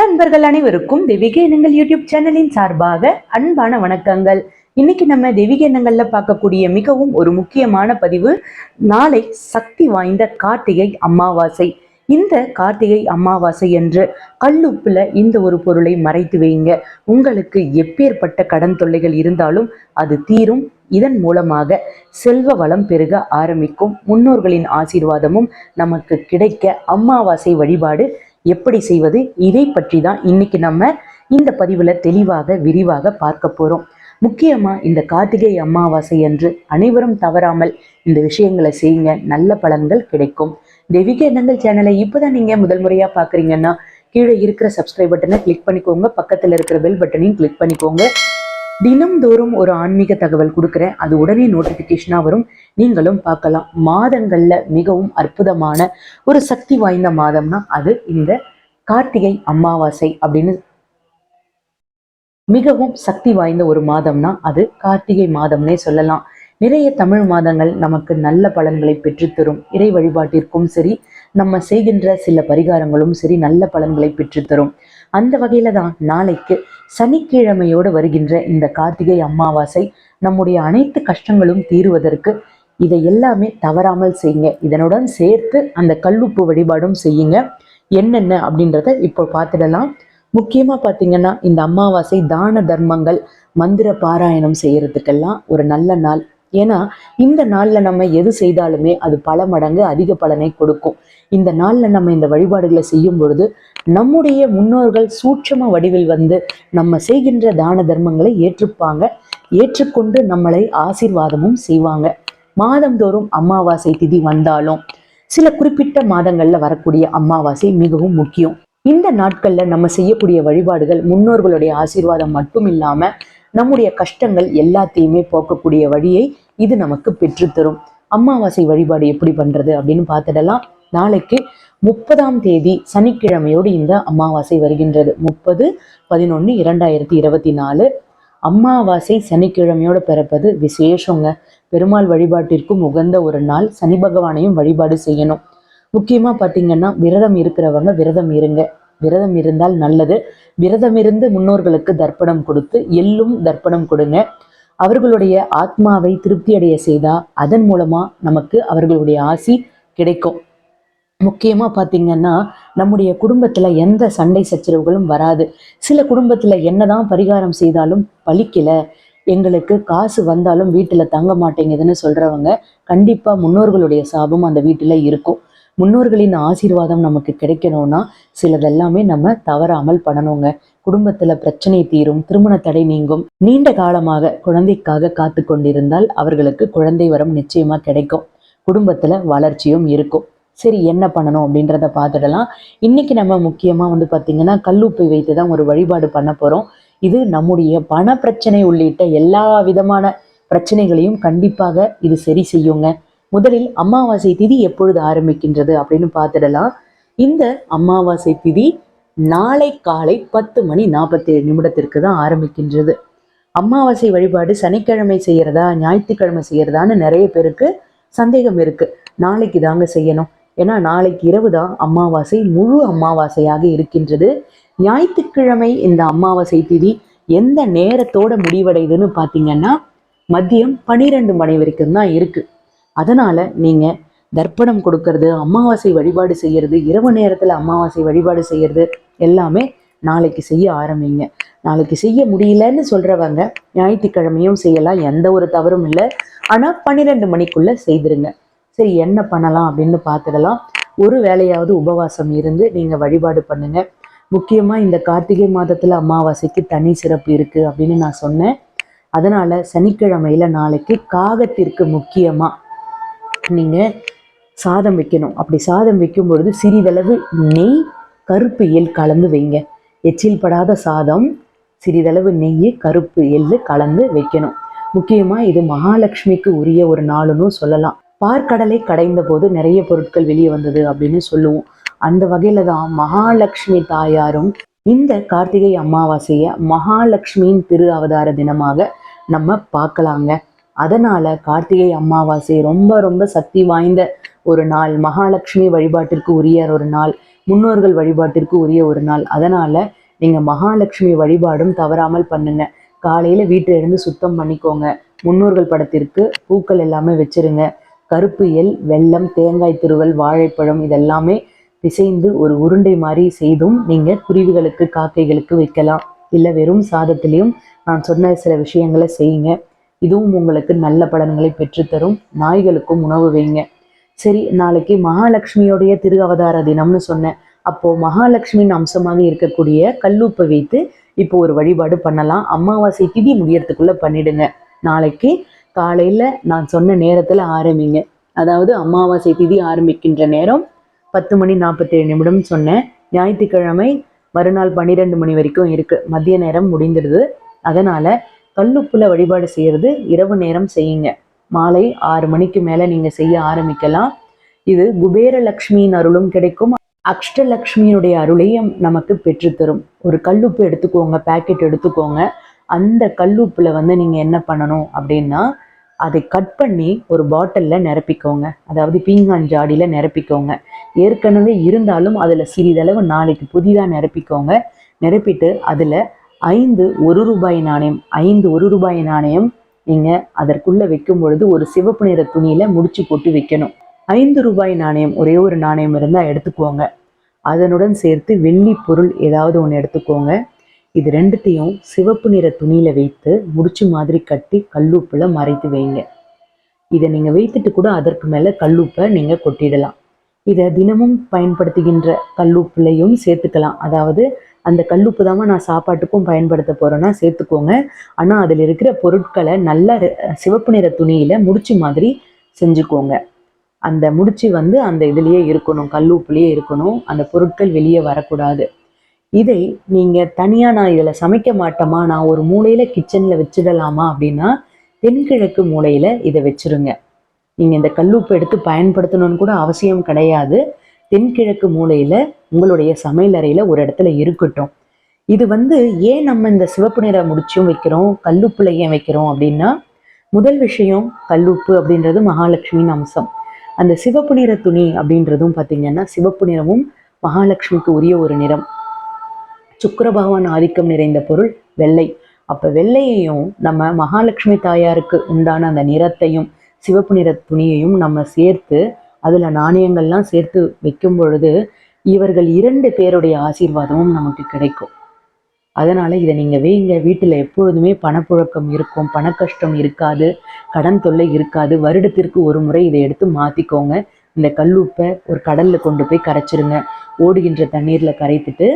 நண்பர்கள் அனைவருக்கும் தெய்வீக எண்ணங்கள் யூடியூப் சேனலின் சார்பாக அன்பான வணக்கங்கள். இன்னைக்கு நம்ம தெய்வீக எண்ணங்கள்ல பார்க்கக்கூடிய மிகவும் ஒரு முக்கியமான பதிவு நாளை சக்தி வாய்ந்த கார்த்திகை அமாவாசை. இந்த கார்த்திகை அமாவாசை என்று கல்லுப்புல இந்த ஒரு பொருளை மறைத்து வைங்க உங்களுக்கு எப்பேற்பட்ட கடன் தொல்லைகள் இருந்தாலும் அது தீரும். இதன் மூலமாக செல்வ வளம் பெருக ஆரம்பிக்கும். முன்னோர்களின் ஆசீர்வாதமும் நமக்கு கிடைக்க அமாவாசை வழிபாடு எப்படி செய்வது? இதை பற்றி தான் இன்னைக்கு நம்ம இந்த பதிவில் தெளிவாக விரிவாக பார்க்க போகிறோம் முக்கியமாக இந்த கார்த்திகை அமாவாசை என்று அனைவரும் தவறாமல் இந்த விஷயங்களை செய்யுங்க. நல்ல பலன்கள் கிடைக்கும். தெய்வீக எண்ணங்கள் சேனலை இப்போதான் நீங்கள் முதல் முறையாக பார்க்குறீங்கன்னா கீழே இருக்கிற சப்ஸ்கிரைப் பட்டனை கிளிக் பண்ணிக்கோங்க. பக்கத்தில் இருக்கிற பெல் பட்டனையும் கிளிக் பண்ணிக்கோங்க. தினம்தோறும் ஒரு ஆன்மீக தகவல் கொடுக்குறேன். அது உடனே நோட்டிஃபிகேஷனாக வரும். நீங்களும் பார்க்கலாம். மாதங்கள்ல மிகவும் அற்புதமான ஒரு சக்தி வாய்ந்த மாதம்னா அது இந்த கார்த்திகை அமாவாசை அப்படின்னு மிகவும் சக்தி வாய்ந்த ஒரு மாதம்னா அது கார்த்திகை மாதம்னே சொல்லலாம். நிறைய தமிழ் மாதங்கள் நமக்கு நல்ல பலன்களை பெற்றுத்தரும் இறை வழிபாட்டிற்கும் சரி நம்ம செய்கின்ற சில பரிகாரங்களும் சரி நல்ல பலன்களை பெற்றுத்தரும் அந்த வகையில தான் நாளைக்கு சனிக்கிழமையோடு வருகின்ற இந்த கார்த்திகை அமாவாசை நம்முடைய அனைத்து கஷ்டங்களும் தீருவதற்கு இதை எல்லாமே தவறாமல் செய்யுங்க. இதனுடன் சேர்த்து அந்த கல்லுப்பு வழிபாடும் செய்யுங்க. என்னென்ன அப்படின்றத இப்போ பார்த்துடலாம். முக்கியமாக பார்த்தீங்கன்னா இந்த அமாவாசை தான தர்மங்கள் மந்திர பாராயணம் செய்யறதுக்கெல்லாம் ஒரு நல்ல நாள். ஏன்னா இந்த நாளில் நம்ம எது செய்தாலுமே அது பல மடங்கு அதிக பலனை கொடுக்கும். இந்த நாளில் நம்ம இந்த வழிபாடுகளை செய்யும் பொழுது நம்முடைய முன்னோர்கள் சூட்சம வடிவில் வந்து நம்ம செய்கின்ற தான தர்மங்களை ஏற்றுப்பாங்க. ஏற்றுக்கொண்டு நம்மளை ஆசீர்வாதமும் செய்வாங்க. மாதந்தோறும் அமாவாசை திதி வந்தாலும் சில குறிப்பிட்ட மாதங்கள்ல வரக்கூடிய அமாவாசை மிகவும் முக்கியம். இந்த நாட்கள்ல நம்ம செய்யக்கூடிய வழிபாடுகள் முன்னோர்களுடைய ஆசீர்வாதம் மட்டும் இல்லாம நம்முடைய கஷ்டங்கள் எல்லாத்தையுமே போக்கக்கூடிய வழியை இது நமக்கு பெற்றுத்தரும் அமாவாசை வழிபாடு எப்படி பண்றது அப்படின்னு பார்த்துடலாம். நாளைக்கு முப்பதாம் தேதி சனிக்கிழமையோடு இந்த அமாவாசை வருகின்றது. முப்பது பதினொன்று இரண்டாயிரத்தி இருபத்தி நாலு அம்மாவாசை சனிக்கிழமையோடு பிறப்பது விசேஷங்க. பெருமாள் வழிபாட்டிற்கும் உகந்த ஒரு நாள் சனி பகவானையும் வழிபாடு செய்யணும். முக்கியமாக பார்த்தீங்கன்னா விரதம் இருக்கிறவங்க விரதம் இருங்க. விரதம் இருந்தால் நல்லது. விரதம் இருந்து முன்னோர்களுக்கு தர்ப்பணம் கொடுத்து எள்ளும் தர்ப்பணம் கொடுங்க. அவர்களுடைய ஆத்மாவை திருப்தி அடைய செய்தால் அதன் மூலமாக நமக்கு அவர்களுடைய ஆசி கிடைக்கும். முக்கியமாக பார்த்தீங்கன்னா நம்முடைய குடும்பத்தில் எந்த சண்டை சச்சரவுகளும் வராது. சில குடும்பத்தில் என்னதான் பரிகாரம் செய்தாலும் பலிக்கல எங்களுக்கு காசு வந்தாலும் வீட்டில் தங்க மாட்டேங்குதுன்னு சொல்கிறவங்க கண்டிப்பாக முன்னோர்களுடைய சாபம் அந்த வீட்டில் இருக்கும். முன்னோர்களின் ஆசீர்வாதம் நமக்கு கிடைக்கணும்னா சிலதெல்லாமே நம்ம தவறாமல் பண்ணணுங்க. குடும்பத்தில் பிரச்சனை தீரும் திருமண தடை நீங்கும். நீண்ட காலமாக குழந்தைக்காக காத்து கொண்டிருந்தால் அவர்களுக்கு குழந்தை வரம் நிச்சயமாக கிடைக்கும். குடும்பத்தில் வளர்ச்சியும் இருக்கும். சரி என்ன பண்ணணும் அப்படின்றத பார்த்துடலாம். இன்னைக்கு நம்ம முக்கியமாக வந்து பார்த்திங்கன்னா கல்லுப்பை வைத்து தான் ஒரு வழிபாடு பண்ண போகிறோம் இது நம்முடைய பண பிரச்சனை உள்ளிட்ட எல்லா விதமான பிரச்சனைகளையும் கண்டிப்பாக இது சரி செய்யுங்க. முதலில் அமாவாசை திதி எப்பொழுது ஆரம்பிக்கின்றது அப்படின்னு பார்த்துடலாம். இந்த அமாவாசை திதி நாளை காலை பத்து மணி நாற்பத்தேழு நிமிடத்திற்கு தான் ஆரம்பிக்கின்றது. அமாவாசை வழிபாடு சனிக்கிழமை செய்யறதா ஞாயிற்றுக்கிழமை செய்யறதான்னு நிறைய பேருக்கு சந்தேகம் இருக்கு. நாளைக்கு தாங்க செய்யணும். ஏன்னா நாளைக்கு இரவு தான் அமாவாசை முழு அமாவாசையாக இருக்கின்றது. ஞாயிற்றுக்கிழமை இந்த அமாவாசை திதி எந்த நேரத்தோட முடிவடையுதுன்னு பார்த்தீங்கன்னா மதியம் பனிரெண்டு மணி வரைக்கும் தான் இருக்கு. அதனால நீங்க தர்ப்பணம் கொடுக்கறது அமாவாசை வழிபாடு செய்யறது இரவு நேரத்துல அமாவாசை வழிபாடு செய்யறது எல்லாமே நாளைக்கு செய்ய ஆரம்பிங்க. நாளைக்கு செய்ய முடியலன்னு சொல்றவங்க ஞாயிற்றுக்கிழமையும் செய்யலாம் எந்த ஒரு தவறும் இல்லை. ஆனா பன்னிரெண்டு மணிக்குள்ள செய்திருங்க. சரி என்ன பண்ணலாம் அப்படின்னு பார்த்துடலாம். ஒரு வேலையாவது உபவாசம் இருந்து நீங்க வழிபாடு பண்ணுங்க. முக்கியமா இந்த கார்த்திகை மாதத்துல அமாவாசைக்கு தனி சிறப்பு இருக்கு அப்படின்னு நான் சொன்னேன். அதனால சனிக்கிழமையில நாளைக்கு காகத்திற்கு முக்கியமா நீங்க சாதம் வைக்கணும். அப்படி சாதம் வைக்கும் பொழுது சிறிதளவு நெய் கருப்பு எல் கலந்து வைங்க. எச்சில் படாத சாதம் சிறிதளவு நெய் கருப்பு எள்ளு கலந்து வைக்கணும். முக்கியமா இது மகாலட்சுமிக்கு உரிய ஒரு நாளுன்னு சொல்லலாம். பார்க்கடலை கடைந்த போது நிறைய பொருட்கள் வெளியே வந்தது அப்படின்னு சொல்லுவோம். அந்த வகையில தான் மகாலட்சுமி தாயாரும் இந்த கார்த்திகை அமாவாசையை மகாலட்சுமியின் திரு அவதார தினமாக நம்ம பார்க்கலாங்க. அதனால கார்த்திகை அமாவாசை ரொம்ப ரொம்ப சக்தி வாய்ந்த ஒரு நாள். மகாலட்சுமி வழிபாட்டிற்கு உரிய ஒரு நாள். முன்னோர்கள் வழிபாட்டிற்கு உரிய ஒரு நாள். அதனால நீங்க மகாலட்சுமி வழிபாடும் தவறாமல் பண்ணுங்க. காலையில வீட்டை இருந்து சுத்தம் பண்ணிக்கோங்க. முன்னோர்கள் படத்திற்கு பூக்கள் எல்லாமே வச்சிருங்க. கருப்பு எல் வெல்லம் தேங்காய் திருவல் வாழைப்பழம் இதெல்லாமே பிசைந்து ஒரு உருண்டை மாதிரி செய்தும் நீங்கள் குருவிகளுக்கு காக்கைகளுக்கு வைக்கலாம். இல்லை வெறும் சாதத்திலையும் நான் சொன்ன சில விஷயங்களை செய்யுங்க. இதுவும் உங்களுக்கு நல்ல பலன்களை பெற்றுத்தரும். நாய்களுக்கும் உணவு வைங்க. சரி நாளைக்கு மகாலட்சுமியோடைய திரு அவதார தினம்னு சொன்னேன். அப்போ மகாலட்சுமியின் அம்சமாக இருக்கக்கூடிய கல்லூப்பை வைத்து இப்போ ஒரு வழிபாடு பண்ணலாம். அமாவாசை திதி முடியறதுக்குள்ள பண்ணிடுங்க. நாளைக்கு காலையில் நான் சொன்ன நேரத்தில் ஆரம்பிங்க. அதாவது அமாவாசை திதி ஆரம்பிக்கின்ற நேரம் பத்து மணி நாற்பத்தேழு நிமிடம் சொன்னேன். ஞாயிற்றுக்கிழமை மறுநாள் பன்னிரெண்டு மணி வரைக்கும் இருக்குது மதிய நேரம் முடிந்துடுது. அதனால் கல்லுப்புல வழிபாடு செய்கிறது இரவு நேரம் செய்யுங்க. மாலை ஆறு மணிக்கு மேலே நீங்கள் செய்ய ஆரம்பிக்கலாம். இது குபேர லக்ஷ்மியின் அருளும் கிடைக்கும். அக்ஷ்டலக்ஷ்மியினுடைய அருளையும் நமக்கு பெற்றுத்தரும். ஒரு கல்லுப்பு எடுத்துக்கோங்க பேக்கெட் எடுத்துக்கோங்க. அந்த கல்லுப்பில் வந்து நீங்கள் என்ன பண்ணணும் அப்படின்னா அதை கட் பண்ணி ஒரு பாட்டிலில் நிரப்பிக்கோங்க. அதாவது பீங்கான் ஜாடியில் நிரப்பிக்கோங்க. ஏற்கனவே இருந்தாலும் அதில் சிறிதளவு நாளைக்கு புதிதாக நிரப்பிக்கோங்க. நிரப்பிட்டு அதில் ஐந்து ஒரு ரூபாய் நாணயம் ஐந்து ஒரு ரூபாய் நாணயம் நீங்கள் அதற்குள்ளே வைக்கும் பொழுது ஒரு சிவப்பு நிற துணியில் முடிச்சு போட்டு வைக்கணும். ஐந்து ரூபாய் நாணயம் ஒரே ஒரு நாணயம் இருந்தால் எடுத்துக்கோங்க. அதனுடன் சேர்த்து வெள்ளி பொருள் ஏதாவது ஒன்று எடுத்துக்கோங்க. இது ரெண்டுத்தையும் சிவப்பு நிற துணியில் வைத்து முடிச்சு மாதிரி கட்டி கல்லுப்புல மறைத்து வைங்க. இதை நீங்கள் வைத்துட்டு கூட அதற்கு மேலே கல்லுப்பை நீங்கள் கொட்டிடலாம். இதை தினமும் பயன்படுத்துகின்ற கல்லுப்புலையும் சேர்த்துக்கலாம். அதாவது அந்த கல்லுப்பு தாம நான் சாப்பாட்டுக்கும் பயன்படுத்த போறேன்னா சேர்த்துக்கோங்க. ஆனால் அதில் இருக்கிற பொருட்களை நல்ல சிவப்பு நிற துணியில முடிச்சு மாதிரி செஞ்சுக்கோங்க. அந்த முடிச்சு வந்து அந்த இதுலயே இருக்கணும் கல்லுப்புலயே இருக்கணும். அந்த பொருட்கள் வெளியே வரக்கூடாது. இதை நீங்க தனியா நான் இதுல சமைக்க மாட்டோமா நான் ஒரு மூலையில கிச்சன்ல வச்சிடலாமா அப்படின்னா தென்கிழக்கு மூலையில இதை வச்சிருங்க. நீங்க இந்த கல்லுப்பு எடுத்து பயன்படுத்தணும்னு கூட அவசியம் கிடையாது. தென்கிழக்கு மூலையில உங்களுடைய சமையலறையில ஒரு இடத்துல இருக்கட்டும். இது வந்து ஏன் நம்ம இந்த சிவப்பு நிற முடிச்சும் வைக்கிறோம் கல்லுப்புல ஏன் வைக்கிறோம் அப்படின்னா முதல் விஷயம் கல்லுப்பு அப்படின்றது மகாலட்சுமியின் அம்சம். அந்த சிவப்பு நிற துணி அப்படின்றதும் பார்த்திங்கன்னா சிவப்பு நிறமும் மகாலட்சுமிக்கு உரிய ஒரு நிறம். சுக்கர பகவான் ஆதிக்கம் நிறைந்த பொருள் வெள்ளை. அப்ப வெள்ளையையும் நம்ம மகாலட்சுமி தாயாருக்கு உண்டான அந்த நிறத்தையும் சிவப்பு நிற துணியையும் நம்ம சேர்த்து அதுல நாணயங்கள்லாம் சேர்த்து வைக்கும் பொழுது இவர்கள் இரண்டு பேருடைய ஆசீர்வாதமும் நமக்கு கிடைக்கும். அதனால இதை நீங்க வைங்க. வீட்டுல எப்பொழுதுமே பணப்புழக்கம் இருக்கும் பண கஷ்டம் இருக்காது கடன் தொல்லை இருக்காது. வருடத்திற்கு ஒரு முறை இதை எடுத்து மாத்திக்கோங்க. இந்த கல்லுப்பை ஒரு கடல்ல கொண்டு போய் கரைச்சிருங்க. ஓடுகின்ற தண்ணீர்ல கரைத்துட்டு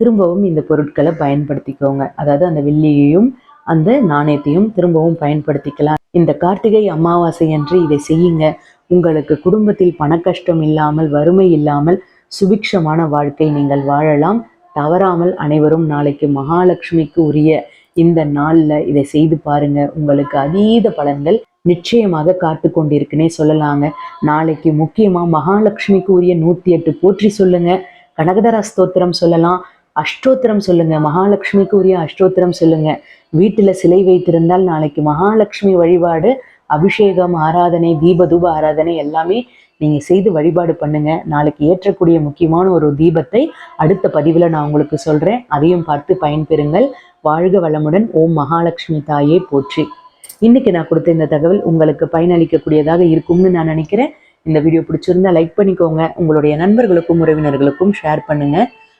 திரும்பவும் இந்த பொருட்களை பயன்படுத்திக்கோங்க. அதாவது அந்த வெள்ளியையும் அந்த நாணயத்தையும் திரும்பவும் பயன்படுத்திக்கலாம். இந்த கார்த்திகை அமாவாசை அன்று இதை செய்யுங்க. உங்களுக்கு குடும்பத்தில் பணக்கஷ்டம் இல்லாமல் வறுமை இல்லாமல் சுபிக்ஷமான வாழ்க்கை நீங்கள் வாழலாம். தவறாமல் அனைவரும் நாளைக்கு மகாலட்சுமிக்கு உரிய இந்த நாள்ல இதை செய்து பாருங்க. உங்களுக்கு அதீத பலன்கள் நிச்சயமாக காத்து கொண்டிருக்குன்னே சொல்லலாங்க. நாளைக்கு முக்கியமா மகாலட்சுமிக்கு உரிய நூத்தி எட்டு போற்றி சொல்லுங்க. கனகதர ஸ்தோத்திரம் சொல்லலாம். அஷ்டோத்திரம் சொல்லுங்க. மகாலட்சுமிக்கு உரிய அஷ்டோத்திரம் சொல்லுங்க. வீட்டுல சிலை வைத்திருந்தால் நாளைக்கு மகாலட்சுமி வழிபாடு அபிஷேகம் ஆராதனை தீபதூப ஆராதனை எல்லாமே நீங்க செய்து வழிபாடு பண்ணுங்க. நாளைக்கு ஏற்றக்கூடிய முக்கியமான ஒரு தீபத்தை அடுத்த பதிவில் நான் உங்களுக்கு சொல்றேன். அதையும் பார்த்து பயன்பெறுங்கள். வாழ்க வளமுடன். ஓம் மகாலட்சுமி தாயே போற்றி. இன்னைக்கு நான் கொடுத்த இந்த தகவல் உங்களுக்கு பயனளிக்கக்கூடியதாக இருக்கும்னு நான் நினைக்கிறேன். இந்த வீடியோ பிடிச்சிருந்தா லைக் பண்ணிக்கோங்க. உங்களுடைய நண்பர்களுக்கும் உறவினர்களுக்கும் ஷேர் பண்ணுங்கள்